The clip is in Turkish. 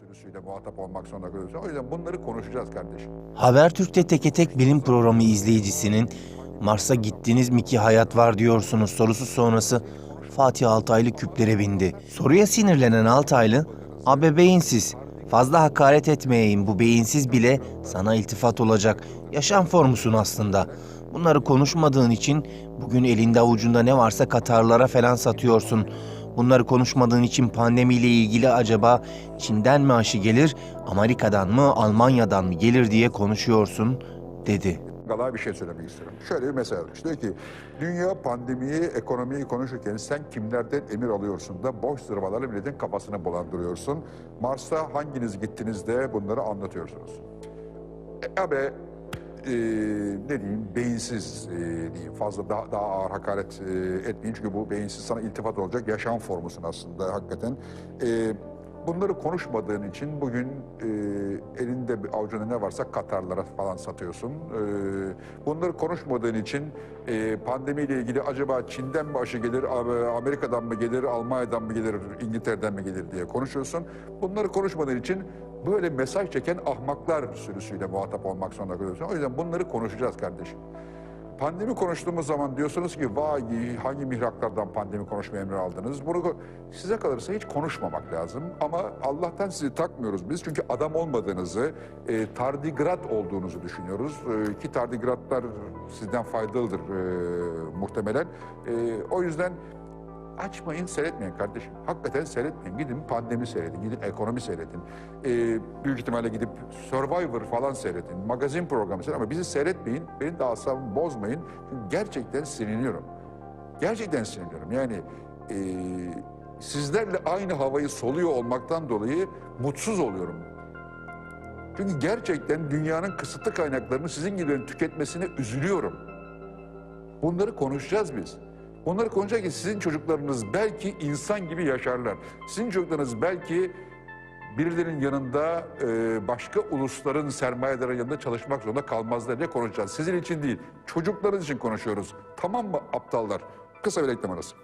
sürüsüyle muhatap olmak zorunda kalıyorsun. O yüzden bunları konuşacağız kardeşim. Habertürk'te teke tek bilim programı izleyicisinin Mars'a gittiniz mi ki hayat var diyorsunuz sorusu sonrası Fatih Altaylı küplere bindi. Soruya sinirlenen Altaylı, abi beyinsiz, fazla hakaret etmeyeyim bu beyinsiz bile sana iltifat olacak. Yaşam formusun aslında. Bunları konuşmadığın için bugün elinde avucunda ne varsa Katarlara falan satıyorsun. Bunları konuşmadığın için pandemiyle ilgili acaba Çin'den mi aşı gelir, Amerika'dan mı, Almanya'dan mı gelir diye konuşuyorsun dedi. Galaya bir şey söylemek istiyorum. Şöyle bir mesele almış. Diyor ki dünya pandemiyi, ekonomiyi konuşurken sen kimlerden emir alıyorsun da boş zırvalarla milletin kafasını bulandırıyorsun. Mars'a hanginiz gittiniz de bunları anlatıyorsunuz. E, abi e, ne diyeyim beyinsiz e, diyeyim fazla daha, daha ağır hakaret e, etmeyin çünkü bu beyinsiz sana iltifat olacak yaşam formusun aslında hakikaten. E, bunları konuşmadığın için bugün e, elinde bir avucunda ne varsa Katarlara falan satıyorsun. E, bunları konuşmadığın için e, pandemiyle ilgili acaba Çin'den mi aşı gelir, Amerika'dan mı gelir, Almanya'dan mı gelir, İngiltere'den mi gelir diye konuşuyorsun. Bunları konuşmadığın için böyle mesaj çeken ahmaklar sürüsüyle muhatap olmak zorunda kalıyorsun. O yüzden bunları konuşacağız kardeşim. Pandemi konuştuğumuz zaman diyorsunuz ki vay hangi mihraklardan pandemi konuşma emri aldınız? Bunu size kalırsa hiç konuşmamak lazım. Ama Allah'tan sizi takmıyoruz biz. Çünkü adam olmadığınızı, e, tardigrat olduğunuzu düşünüyoruz. E, ki tardigratlar sizden faydalıdır e, muhtemelen. E, o yüzden Açmayın, seyretmeyin kardeşim. Hakikaten seyretmeyin. Gidin pandemi seyredin, gidin ekonomi seyredin. Ee, büyük ihtimalle gidip Survivor falan seyredin. Magazin programı seyredin. Ama bizi seyretmeyin. Benim de asabımı bozmayın. Çünkü gerçekten sinirleniyorum. Gerçekten sinirleniyorum. Yani ee, sizlerle aynı havayı soluyor olmaktan dolayı mutsuz oluyorum. Çünkü gerçekten dünyanın kısıtlı kaynaklarını sizin gibilerin tüketmesine üzülüyorum. Bunları konuşacağız biz. Bunları konuşacak ki sizin çocuklarınız belki insan gibi yaşarlar. Sizin çocuklarınız belki birilerinin yanında e, başka ulusların sermayedarı yanında çalışmak zorunda kalmazlar diye konuşacağız. Sizin için değil, çocuklarınız için konuşuyoruz. Tamam mı aptallar? Kısa bir reklam arası.